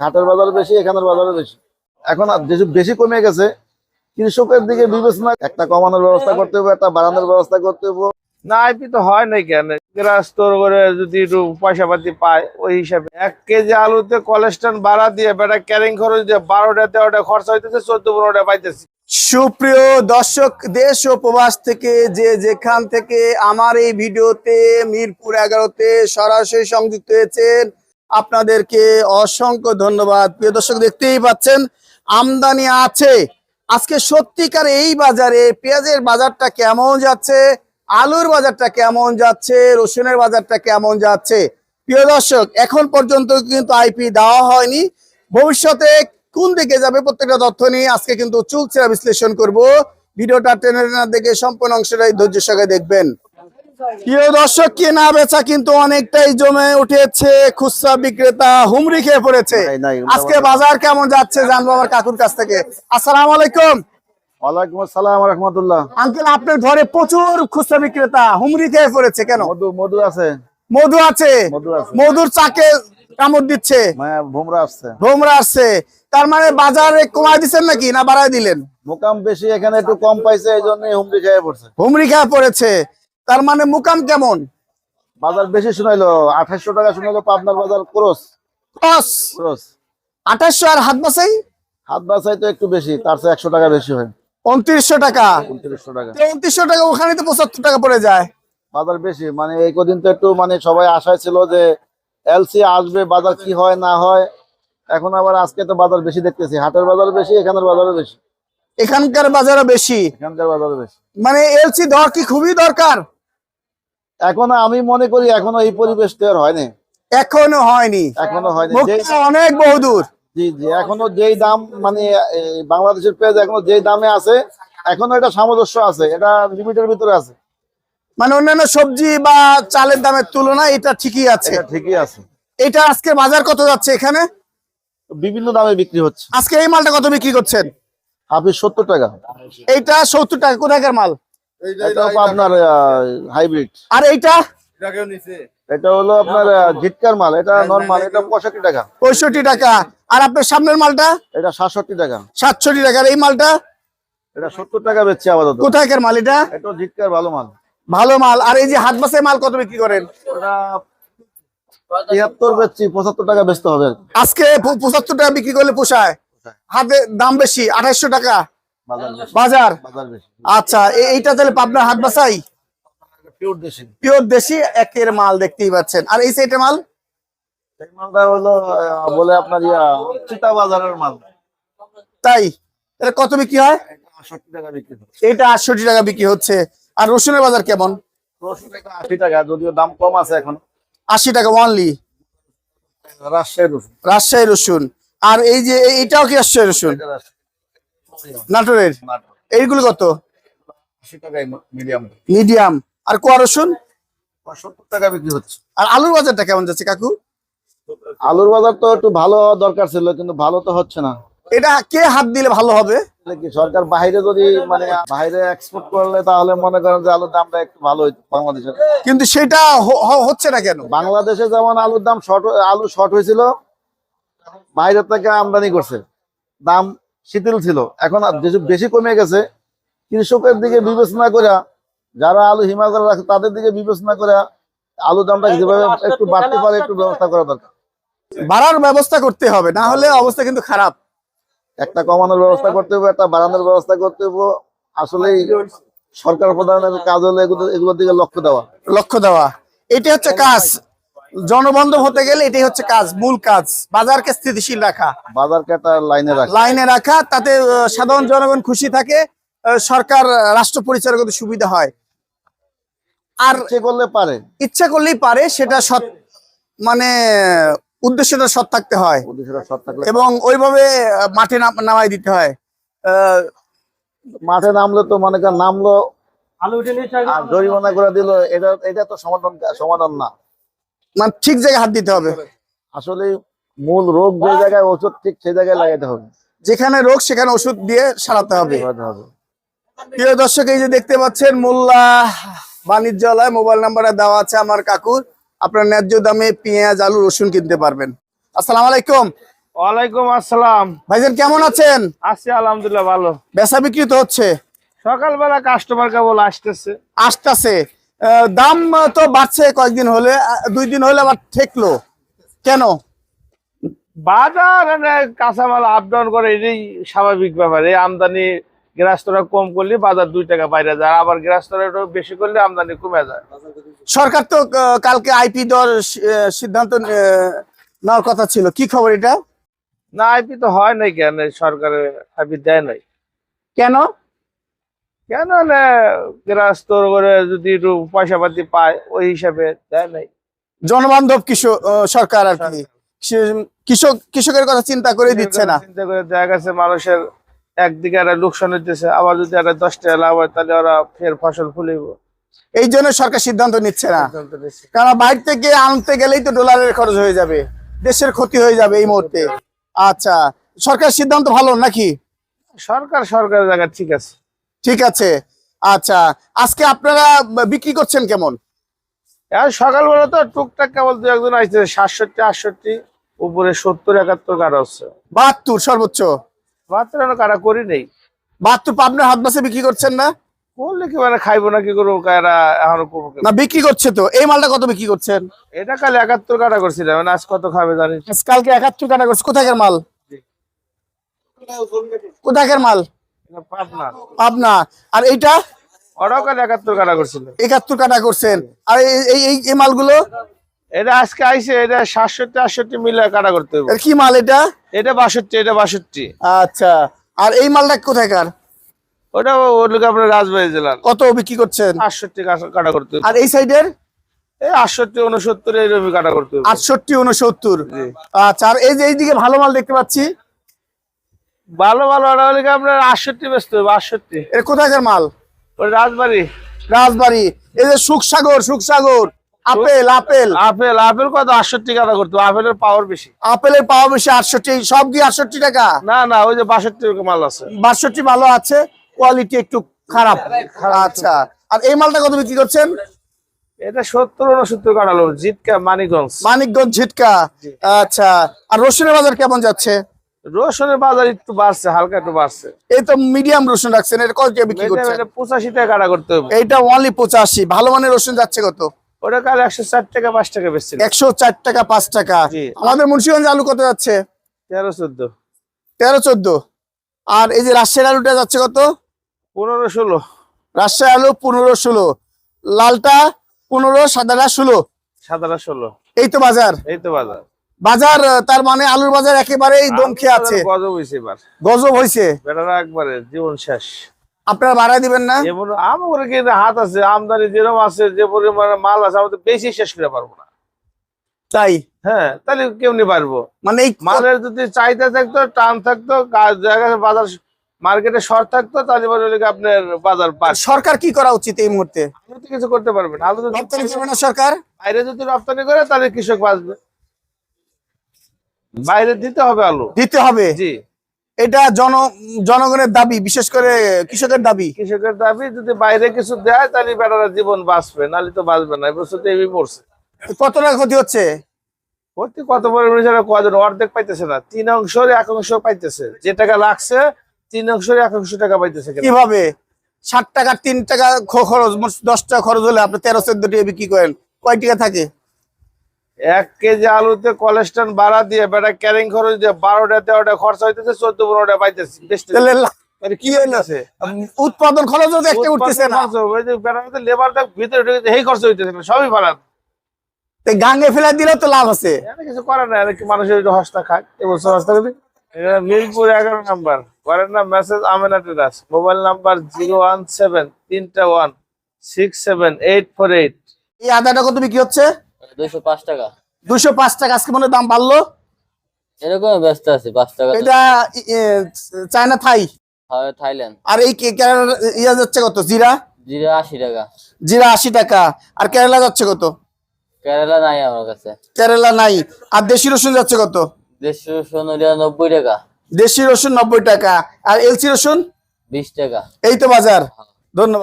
হাটের বাজার বেশি এখানের বাজারে বেশি। এখন যেসব বেশি কমে গেছে কৃষকের দিকে বিবেচনা একটা কমানোর ব্যবস্থা করতে হবে একটা বাড়ানোর ব্যবস্থা করতে হবে। না আইপি তো হয় নাই কেন? গ্রাস্তর করে যদি একটু পয়সা পাতি পায় ওই হিসাবে। এক কেজি আলুতে কোলেস্ট্রল বাড়া দিয়ে বেটা ক্যারিং খরচ দিয়ে বারোটা তেরোটা খরচা হইতেছে চোদ্দ পনেরোটা পাইতেছি। সুপ্রিয় দর্শক দেশ ও প্রবাস থেকে যে যেখান থেকে আমার এই ভিডিওতে মিরপুর এগারোতে সরাসরি সংযুক্ত হয়েছেন আপনাদেরকে অসংখ্য ধন্যবাদ। প্রিয় দর্শক, দেখতেই পাচ্ছেন, আমদানি আছে। আজকে সত্যিকার এই বাজারে পেঁয়াজের বাজারটা কেমন যাচ্ছে, আলুর বাজারটা কেমন যাচ্ছে, রসুনের বাজারটা কেমন যাচ্ছে? প্রিয় দর্শক, এখন পর্যন্ত কিন্তু আইপি দেওয়া হয়নি। ভবিষ্যতে কোন দিকে যাবে প্রত্যেকটা তথ্য নিয়ে আজকে কিন্তু চুলচেরা বিশ্লেষণ করব। ভিডিওটা টেনে দেখে সম্পূর্ণ অংশটাই ধৈর্য সঙ্গে দেখবেন। প্রিয় দর্শক কেনা বেচা কিন্তু অনেকটাই জমে উঠেছে। খুচরা বিক্রেতা হুমড়ি খেয়ে পড়েছে। আজকে বাজার কেমন যাচ্ছে জানব আমার কাকুর কাছ থেকে। আসসালামু আলাইকুম। ওয়ালাইকুম আসসালাম রহমতুল্লাহ। আঙ্কেল আপনার ঘরে প্রচুর খুচরা বিক্রেতা হুমড়ি খেয়ে পড়েছে কেন? মধু মধু আছে। মধু আছে। মধুর চাকে কামড় দিচ্ছে। মানে আসছে। ভোমরা আসছে। তার মানে বাজারে দিচ্ছেন নাকি না বাড়াই দিলেন? মোকাম বেশি এখানে একটু কম পাইছে এই জন্য হুমড়ি খেয়ে পড়ছে। হুমড়ি খেয়ে পড়েছে। তার মানে মুকাম কেমন? বাজার বেশি শুনাইলো আঠাশশো টাকা শুনাইলো পাবনার বাজার ক্রস। ক্রস? ক্রস। আঠাশশো আর হাত বাসাই হাত বাসাই তো একটু বেশি তার চেয়ে একশো টাকা বেশি হয়। উনত্রিশশো টাকা? উনত্রিশশো টাকা। উনত্রিশশো টাকা ওখানে তো পঁচাত্তর টাকা পড়ে যায়। বাজার বেশি মানে এই কদিন তো একটু মানে সবাই আশায় ছিল যে এলসি আসবে বাজার কি হয় না হয়। এখন আবার আজকে তো বাজার বেশি দেখতেছি হাটের বাজার বেশি এখানের বাজারও বেশি। এখানকার বাজারে বেশি। এখানকার বাজারও বেশি। মানে এলসি দেওয়া কি খুবই দরকার? এখনও আমি মনে করি এখনও এই পরিবেশ তৈরি হয়নি। এখনও হয়নি। এখনও হয়নি। অনেক বহুদূর। জি জি এখনও যেই দাম মানে বাংলাদেশের পেঁয়াজ এখনও যেই দামে আছে এখনও এটা সামঞ্জস্য আছে এটা লিমিটের ভিতরে আছে। মানে অন্যান্য সবজি বা চালের দামের তুলনায় এটা ঠিকই আছে। ঠিকই আছে। এটা আজকে বাজার কত যাচ্ছে এখানে? বিভিন্ন দামে বিক্রি হচ্ছে। আজকে এই মালটা কত বিক্রি করছেন? হাফিস সত্তর টাকা। এইটা সত্তর টাকা কোথাকার মাল? এটাও আপনার হাইব্রিড আর এইটা? এটা হলো আপনার ঝিটকার মাল। এটা নরমাল এটা পঁয়ষট্টি টাকা। পঁয়ষট্টি টাকা। আর আপনার সামনের মালটা? এটা সাতষট্টি টাকা। সাতষট্টি টাকার এই মালটা? এটা সত্তর টাকা বেচছে আপাতত। কোথাকার মাল এটা? এটা ঝিটকার ভালো মাল। ভালো মাল। আর এই যে হাত বাসের মাল কত বিক্রি করেন? তিয়াত্তর বেচছি পঁচাত্তর টাকা বেচতে হবে আজকে পঁচাত্তর টাকা বিক্রি করলে পোষায়? হাতে দাম বেশি আঠাশশো টাকা। বাজার আচ্ছা এইটা তাহলে পাবনার হাত বাসাই পিওর দেশি। একের মাল দেখতেই পাচ্ছেন। আর এই সাইডের মাল? মালটা হলো বলে আপনার ইয়া চিতা বাজারের মাল। তাই? এটা কত বিক্রি হয়? আটষট্টি টাকা বিক্রি এটা আটষট্টি টাকা বিক্রি হচ্ছে। আর রসুনের বাজার কেমন? আশি টাকা যদিও দাম কম আছে এখন। আশি টাকা ওয়ানলি রাজশাহীর রসুন। রাজশাহী রসুন। আর এই যে এইটাও কি রাজশাহী রসুন? রাজশাহী। নাটোরের? এইগুলো কত? Medium medium. আর কোয়া রসুন? টাকা বিক্রি হচ্ছে। আর আলুর বাজারটা কেমন যাচ্ছে কাকু? আলুর বাজার তো একটু ভালো হওয়া দরকার ছিল কিন্তু ভালো তো হচ্ছে না। এটা কে হাত দিলে ভালো হবে? সরকার বাইরে যদি মানে বাইরে এক্সপোর্ট করলে তাহলে মনে করেন যে আলুর দামটা একটু ভালো হইতো বাংলাদেশের। কিন্তু সেটা হচ্ছে না কেন? বাংলাদেশে যেমন আলুর দাম শর্ট আলু শর্ট হয়েছিল বাইরে থেকে আমদানি করছে। দাম শিথিল ছিল। এখন আর যেসব বেশি কমে গেছে কৃষকের দিকে বিবেচনা করে যারা আলু হিমাগারে রাখে তাদের দিকে বিবেচনা করে আলুর দামটা যেভাবে একটু বাড়তে পারে একটু ব্যবস্থা করা দরকার। বাড়ার ব্যবস্থা করতে হবে না হলে অবস্থা কিন্তু খারাপ। একটা কমানোর ব্যবস্থা করতে হবে একটা বাড়ানোর ব্যবস্থা করতে হবে। আসলে সরকার প্রধানের কাজ হলো এগুলো এগুলোর দিকে লক্ষ্য দেওয়া। লক্ষ্য দেওয়া। এটি হচ্ছে কাজ। জনবন্ধব হতে গেলে এটাই হচ্ছে কাজ মূল কাজ। বাজারকে স্থিতিশীল রাখা। বাজারকে একটা লাইনে রাখা। লাইনে রাখা তাতে সাধারণ জনগণ খুশি থাকে আহ, সরকার রাষ্ট্র পরিচালক সুবিধা হয়। আর করলে পারে। ইচ্ছা করলেই পারে সেটা সৎ মানে উদ্দেশ্যটা সৎ থাকতে হয়। উদ্দেশ্যটা সৎ থাকলে এবং ওইভাবে মাঠে নাম- নামাই দিতে হয়। আহ, মাঠে নামলে তো মনে নামলো জরিমানা করে দিল এটা এটা তো সমাধান সমাধান না। মানে ঠিক জায়গায় হাত দিতে হবে। আসলে মূল রোগ যে জায়গায় ওষুধ ঠিক সেই জায়গায় লাগাইতে হবে। যেখানে রোগ সেখানে ওষুধ দিয়ে সারাতে হবে। প্রিয় দর্শক এই যে দেখতে পাচ্ছেন মোল্লা বাণিজ্যালয় মোবাইল নাম্বারে দেওয়া আছে আমার কাকুর আপনার ন্যায্য দামে পেঁয়াজ আলু রসুন কিনতে পারবেন। আসসালাম আলাইকুম। ওয়ালাইকুম আসসালাম। ভাইজান কেমন আছেন? আছি আলহামদুলিল্লাহ ভালো। বেচা বিক্রি তো হচ্ছে। সকালবেলা কাস্টমার কেবল আসতেছে। আসতেছে। দাম তো বাড়ছে কয়েকদিন হলে দুই দিন হলে আবার ঠেকলো। কেন? বাজার মানে কাঁচামাল আপ ডাউন করে এটাই স্বাভাবিক ব্যাপার। এই আমদানি গ্রাস্তরা কম করলে বাজার দুই টাকা বাইরে যায় আবার গ্রাস্তরা একটু বেশি করলে আমদানি কমে যায়। সরকার তো কালকে আইপি দর সিদ্ধান্ত নেওয়ার কথা ছিল। কি খবর এটা? না আইপি তো হয় নাই কেন? সরকারের আইপি দেয় নাই। কেন? কেন মানে গ্রাস্তর করে যদি একটু পয়সা পাতি পায় ওই হিসাবে দেয় নাই। জনবান্ধব কৃষক সরকার আর কি। কৃষক কৃষকের কথা চিন্তা করে দিচ্ছে না। চিন্তা করে দেখা গেছে মানুষের একদিকে একটা লোকসান হইতেছে আবার যদি একটা দশ টাকা লাভ হয় তাহলে ওরা ফের ফসল ফুলিব। এই জন্য সরকার সিদ্ধান্ত নিচ্ছে না। কারণ বাইরে থেকে আনতে গেলেই তো ডলারের খরচ হয়ে যাবে। দেশের ক্ষতি হয়ে যাবে এই মুহূর্তে। আচ্ছা সরকার সিদ্ধান্ত ভালো নাকি? সরকার সরকারের জায়গা ঠিক আছে। ঠিক আছে। আচ্ছা আজকে আপনারা বিক্রি করছেন কেমন? সকালবেলা তো টুকটাক কেবল দু একজন আসছে সাতষট্টি আটষট্টি উপরে সত্তর একাত্তর কাটা হচ্ছে। বাহাত্তর সর্বোচ্চ? মাত্র কাটা করি নেই। বাহাত্তর পাবনার হাত মাসে বিক্রি করছেন না? করলে কি মানে খাইবো না কি করব এখনও না বিক্রি করছে তো। এই মালটা কত বিক্রি করছেন? এটা কাল একাত্তর কাটা করছিলাম মানে আজ কত খাবে জানি কালকে একাত্তর টাকা করছে। কোথাকার মাল? কোথাকার মাল? পাবনা। আর এইটা? ওরাও একাত্তর কাটা করছিল। একাত্তর টাকা করছেন। আর এই- মালগুলো? এটা আজকে আইছে এটা সাতষট্টি আটষট্টি মিলে কাটা করতে হবে কি মাল এটা? এটা বাষট্টি এটা বাষট্টি। আচ্ছা। আর এই মালটা ওটা ওগুলোকে আপনার রাজবাড়ি জেলার। কত বিক্রি করছেন? আটষট্টি কাটা- করতে আর এই সাইডের? এই আটষট্টি উনসত্তর কাটা করতে আটষট্টি উনসত্তর। আচ্ছা আর এই যে এইদিকে ভালো মাল দেখতে পাচ্ছি ভালো ভালো হলে আপনার আটষট্টি বেচতে হবে আটষট্টি এর কোথাকার মাল? ওই রাজবাড়ি। রাজবাড়ি। এই যে Sukhsagar Sukhsagar. Apple apple. Apple apple কত? আটষট্টি কাটা করতে। আপেলের পাওয়ার বেশি। আপেলের পাওয়ার বেশি আটষট্টি। সব কি আটষট্টি টাকা? না না ওই যে বাষট্টি মাল আছে। বাষট্টি ভালো আছে কোয়ালিটি একটু খারাপ। আচ্ছা। আর এই মালটা কত বিক্রি করছেন? এটা সত্তর উনসত্তর কাটালো জিতকা মানিকগঞ্জ। মানিকগঞ্জ ঝিটকা। আচ্ছা। আর রসুনের বাজার কেমন যাচ্ছে? রসুনের বাজার একটু বাড়ছে হালকা একটু বাড়ছে। এই তো মিডিয়াম রসুন রাখছেন এটা কত বিক্রি করছেন? পঁচাশি টাকা কাটা করতে হবে। এটা অনলি পঁচাশি। ভালো মানের রসুন যাচ্ছে কত? ওটা কাল একশো ষাট টাকা পাঁচ টাকা বেচছিল। একশো চার টাকা পাঁচ টাকা। আমাদের মুন্সিগঞ্জ আলু কত যাচ্ছে? তেরো চোদ্দ। তেরো চোদ্দ। আর এই যে রাজশাহীর আলুটা যাচ্ছে কত? পনেরো ষোলো। রাজশাহী আলু পনেরো ষোলো। লালটা পনেরো সাদাটা ষোলো। সাতারা ষোলো। এই তো বাজার। এই তো বাজার। বাজার তার মানে আলুর বাজার একেবারেই দম খেয়ে আছে। গজব হয়েছে এবার। গজব হয়েছে বেটারা একবারে জীবন শেষ। আপনারা বাড়ায় দিবেন না? আমার কিন্তু হাত আছে আমদানি যেরকম আছে যে পরিমাণে মাল আছে আমাদের বেশি শেষ করে পারব না। তাই? হ্যাঁ তাহলে কেমনি পারব? মানে এই মালের যদি চাহিদা থাকতো টান থাকতো বাজার মার্কেটে শর্ট থাকতো তাহলে আপনার বাজার পাস সরকার কি করা উচিত এই মুহূর্তে? আলু তো কিছু করতে পারবে না আলু তো রপ্তানি করবে না সরকার? বাইরে যদি রপ্তানি করে তাহলে কৃষক বাঁচবে। বাইরে দিতে হবে আলু। দিতে হবে। জি। এটা জন জনগণের দাবি বিশেষ করে কৃষকের দাবি। কৃষকের দাবি যদি বাইরে কিছু দেয় তাহলে বেটারা জীবন বাঁচবে নাহলে তো বাঁচবে না। এবছর তো এবি মরছে কত টাকা ক্ষতি হচ্ছে? প্রতি কত পরিমাণে যারা কজন অর্ধেক পাইতেছে না। তিন অংশের এক অংশ পাইতেছে। যে টাকা লাগছে তিন অংশের এক অংশ টাকা পাইতেছে কীভাবে? ষাট টাকা তিন টাকা খরচ দশ টাকা খরচ হলে আপনি তেরো চোদ্দ টাকা বিক্রি করেন। কয় টাকা থাকে? এক কেজি আলুতে কোলেস্ট্রল বাড়া দিয়ে বেটা ক্যারিং খরচ দিয়ে বারোটা তেরোটা খরচা হইতেছে চোদ্দ পনেরোটা পাইতেছে। মানে কি উৎপাদন খরচ তো একটা উঠতেছে না। লেবার ভিতরে ঢুকেছে, এই খরচ হইতেছে না সবই বাড়া তো গাঙ্গে ফেলে দিলেও তো লাভ আছে। কিছু করে না কি মানুষের একটু হস্তা খায় এবছর হস্তা খাবে? এটা মিরপুর এগারো নাম্বার করেন না message Amena mobile number zero one seven তিনটা one six seven eight four eight. এই আদাটা কত বিক্রি হচ্ছে? দুইশো পাঁচ টাকা। দুশো পাঁচ টাকা আজকে মনে দাম বাড়লো? এরকম ব্যস্ত আছে পাঁচ টাকা এটা চায়না থাই? হয় থাইল্যান্ড। আর এই কেরালা ইয়া যাচ্ছে কত? জিরা? জিরা আশি টাকা। জিরা আশি টাকা। আর কেরালা যাচ্ছে কত? কেরালা নাই আমার কাছে। কেরালা নাই। আর দেশি রসুন যাচ্ছে কত? দেড়শো সোনালিয়া নব্বই টাকা। দেশি রসুন নব্বই টাকা। আর এলসি রসুন? বিশ টাকা। এই তো বাজার। ধন্যবাদ।